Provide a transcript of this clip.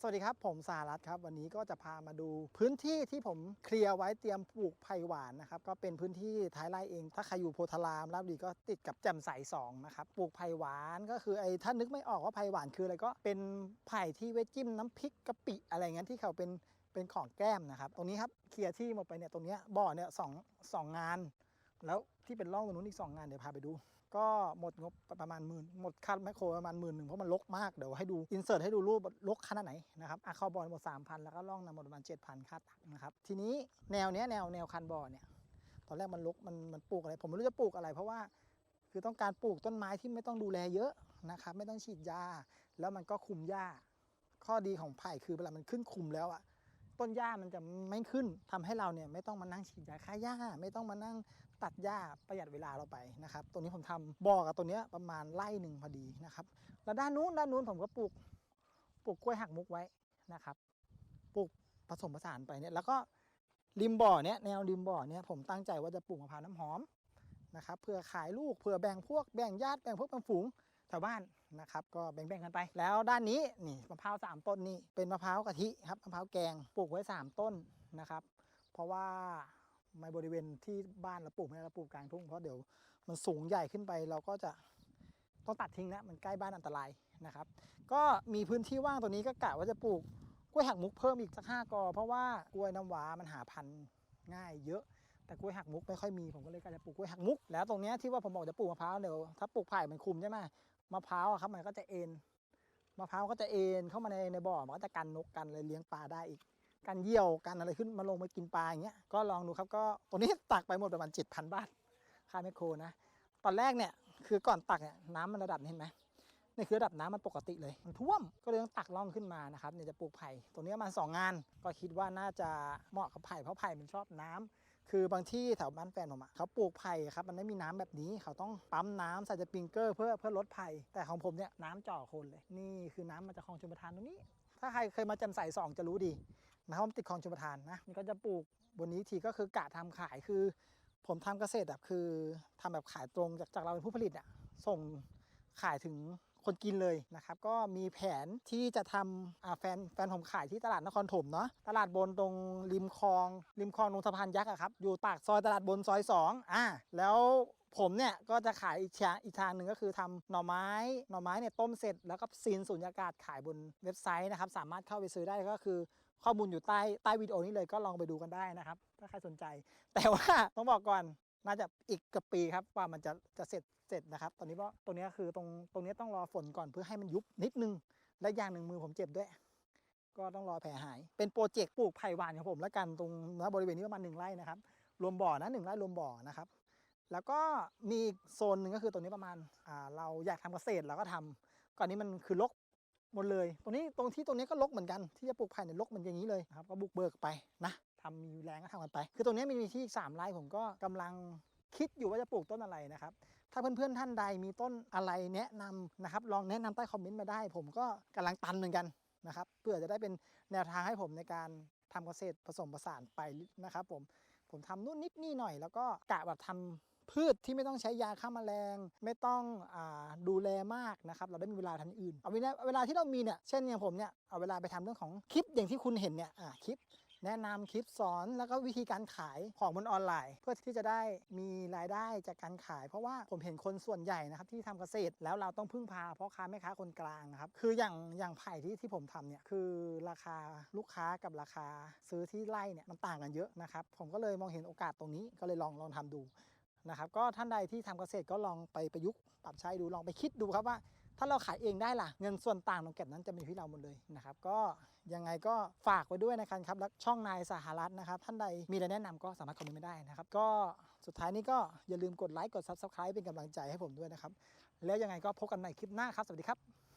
สวัสดีครับ ผมสารัตครับ วันนี้ก็จะพามาดูพื้นที่ที่ผมเคลียร์ไว้เตรียมปลูกไผ่หวานนะครับ ก็เป็นพื้นที่ท้ายไร่เอง ถ้าใครอยู่โพธารามราบุรีก็ติดกับแจ่มใสสองนะครับปลูกไผ่หวานก็คือไอ้ถ้านึกไม่ออกว่าไผ่หวานคืออะไรก็เป็นไผ่ที่ไว้จิ้มน้ำพริกกะปิอะไรเงี้ยที่เขาเป็นเป็นของแก้มนะครับตรงนี้ครับเคลียร์ที่หมดไปเนี่ยตรงเนี้ยบ่อเนี่ยสองสองงาน แล้วที่เป็นร่องตรงนู้นอีก 2 งานเดี๋ยวพาไปดู ก็หมดงบประมาณหมื่นหมดค่าแมคโครประมาณหมื่นหนึ่งเพราะมันลกมาก เดี๋ยวให้ดูอินเสิร์ตให้ดูรูปลกขนาดไหนนะครับอาคาบอลหมด 3,000 แล้วก็ร่องนำหมดประมาณ 7,000 ค่าตักนะครับ ทีนี้แนวเนี้ยแนวแนวคันบ่อเนี่ยตอนแรกมันลกมันมันปลูกอะไร ผมไม่รู้จะปลูกอะไร เพราะว่าคือต้องการปลูกต้นไม้ที่ไม่ต้องดูแลเยอะนะครับไม่ต้องฉีดยา แล้วมันก็คุมหญ้า ข้อดีของไผ่คือเวลามันขึ้นคุมแล้วอะต้นหญ้ามันจะไม่ขึ้นทำให้เราเนี่ยไม่ต้องมานั่งฉีดยาฆ่าหญ้า ไม่ต้องมานั่ง ตัดหญ้าประหยัดเวลาเราไปนะครับตรงนี้ผมทำบ่อกับตัวเนี้ยประมาณไร่หนึ่งพอดีนะครับ แล้วด้านนู้นด้านนู้นผมก็ปลูกปลูกกล้วยหักมุกไว้นะครับปลูกผสมผสานไปเนี่ยแล้วก็ริมบ่อเนี้ยแนวริมบ่อเนี้ยผมตั้งใจว่าจะปลูกมะพร้าวน้ำหอมนะครับเพื่อขายลูกเพื่อแบ่งพวกแบ่งญาติแบ่งพวกแบ่งฝูงแถวบ้านนะครับก็แบ่งๆกันไป แล้วด้านนี้นี่มะพร้าวสามต้นนี่เป็นมะพร้าวกะทิครับมะพร้าวแกงปลูกไว้ 3 ต้นนะครับ เพราะว่า ในบริเวณที่บ้านเราปลูกไม่ได้เราปลูกกลางทุ่งเพราะเดี๋ยวมันสูงใหญ่ขึ้นไปเราก็จะต้องตัดทิ้งนะมันใกล้บ้านอันตรายนะครับ ก็มีพื้นที่ว่างตัวนี้ก็กะว่าจะปลูกกล้วยหักมุกเพิ่มอีกสักห้ากอ เพราะว่ากล้วยน้ำว้ามันหาพันธุ์ง่ายเยอะแต่กล้วยหักมุกไม่ค่อยมีผมก็เลยกะจะปลูกกล้วยหักมุก แล้วตรงเนี้ยที่ว่าผมบอกจะปลูกมะพร้าวเดี๋ยวถ้าปลูกไผ่มันคุมใช่ไหมมะพร้าวครับมันก็จะเอ็นมะพร้าวก็จะเอ็นเข้ามาในในบ่อมันก็จะกันนกกันเลยเลี้ยงปลาได้อีก กันเยี่ยวกันอะไรขึ้นมาลงมากินปลาอย่างเงี้ยก็ลองดูครับก็ตัวนี้ตักไปหมดประมาณ7,000 บาทค่าแมคโครนะ ตอนแรกเนี่ยคือก่อนตักเนี่ยน้ำมันระดับเห็นไหมนี่คือระดับน้ำมันปกติเลยมันท่วมก็เลยต้องตักล่องขึ้นมานะครับเนี่ยจะปลูกไผ่ตัวนี้มาสองงาน ก็คิดว่าน่าจะเหมาะกับไผ่เพราะไผ่มันชอบน้ำคือบางที่แถวบ้านแฟนผมอะเขาปลูกไผ่ครับมันไม่มีน้ำแบบนี้เขาต้องปั๊มน้ำใส่สปริงเกอร์เพื่อเพื่อลดไผ่แต่ของผมเนี่ยน้ำจ่อคนเลย นี่คือน้ำมาจากคลองชลประทานตรงนี้ ถ้าใครเคยมาจำใส่สองจะรู้ดี นะครับมันติดคลองชลประทานนะนี่ก็จะปลูกบนนี้ทีก็คือกะทำขายคือ ผมทำเกษตรแบบคือทำแบบขายตรงจากจากเราเป็นผู้ผลิตอะส่งขายถึงคนกินเลยนะครับ ก็มีแผนที่จะทำแฟนแฟนผมขายที่ตลาดนครถมเนาะตลาดบนตรงริมคลอง ริมคลองตรงสะพานยักษ์อะครับ อยู่ปากซอยตลาดบนซอยสองอ่าแล้วผมเนี่ยก็จะขายอีกทางอีกทางหนึ่งก็คือทำหน่อไม้หน่อไม้เนี่ยต้มเสร็จแล้วก็ซีนสูญญากาศขายบนเว็บไซต์นะครับ สามารถเข้าไปซื้อได้ก็คือ ข้อมูลอยู่ใต้ใต้วิดีโอนี้เลยก็ลองไปดูกันได้นะครับ ถ้าใครสนใจ แต่ว่าต้องบอกก่อนน่าจะอีกกับปีครับว่ามันจะจะเสร็จเสร็จนะครับ ตอนนี้ว่าตรงนี้คือตรงตรงนี้ต้องรอฝนก่อนเพื่อให้มันยุบนิดนึง และอย่างหนึ่งมือผมเจ็บด้วย ก็ต้องรอแผลหาย เป็นโปรเจกต์ปลูกไผ่หวานของผมแล้วกันตรงณบริเวณนี้ประมาณหนึ่งไร่นะครับ รวมบ่อนะหนึ่งไร่รวมบ่อนะครับ แล้วก็มีโซนหนึ่งก็คือตรงนี้ประมาณอ่าเราอยากทำเกษตรเราก็ทำก่อนนี้มันคือรก หมดเลยตรงนี้ตรงที่ตรงนี้ก็รกเหมือนกันที่จะปลูกไผ่เนี่ยรกเหมือนอย่างนี้เลยนะครับก็บุกเบิกไปนะทำมีแรงก็ทำกันไป คือตรงนี้มีที่อีกสามไร่ผมก็กำลังคิดอยู่ว่าจะปลูกต้นอะไรนะครับ ถ้าเพื่อนๆท่านใดมีต้นอะไรแนะนำนะครับ ลองแนะนำใต้คอมเมนต์มาได้ ผมก็กำลังตันเหมือนกันนะครับเพื่อจะได้เป็นแนวทางให้ผมในการทำเกษตรผสมผสานไปนะครับ ผมผมทำนู่นนิดนี่หน่อย แล้วก็กะแบบทำ พืชที่ไม่ต้องใช้ยาฆ่าแมลง ไม่ต้องอดูแลมากนะครับ เราได้มีเวลาทำอย่างอื่น เอาเวลาเวลาที่เรามีเนี่ยเช่นอย่างผมเนี่ยเอาเวลาไปทำเรื่องของคลิปอย่างที่คุณเห็นเนี่ยคลิปแนะนำคลิปสอนแล้วก็วิธีการขายของบนออนไลน์ เพื่อที่จะได้มีรายได้จากการขาย เพราะว่าผมเห็นคนส่วนใหญ่นะครับที่ทำเกษตร แล้วเราต้องพึ่งพาพ่อค้าแม่ค้าคนกลางนะครับคืออย่างอย่างไผ่ที่ที่ผมทำเนี่ยคือราคาลูกค้ากับราคาซื้อที่ไร่เนี่ยมันต่างกันเยอะนะครับผมก็เลยมองเห็นโอกาสตรงนี้ก็เลยลองลองทำดู นะครับก็ท่านใดที่ทำเกษตรก็ลองไปประยุกต์ปรับใช้ดูลองไปคิดดูครับว่า ถ้าเราขายเองได้ล่ะ เงินส่วนต่างตรงเก็บนั้นจะเป็นที่เราหมดเลยนะครับ ก็ยังไงก็ฝากไว้ด้วยนะครับแล้วช่องนายสหรัฐนะครับ ท่านใดมีอะไรแนะนำก็สามารถคอมเมนต์ไม่ได้นะครับ ก็สุดท้ายนี้ก็อย่าลืมกดไลค์กด Subscribe เป็นกำลังใจให้ผมด้วยนะครับ แล้วยังไงก็พบกันใหม่คลิปหน้าครับสวัสดีครับ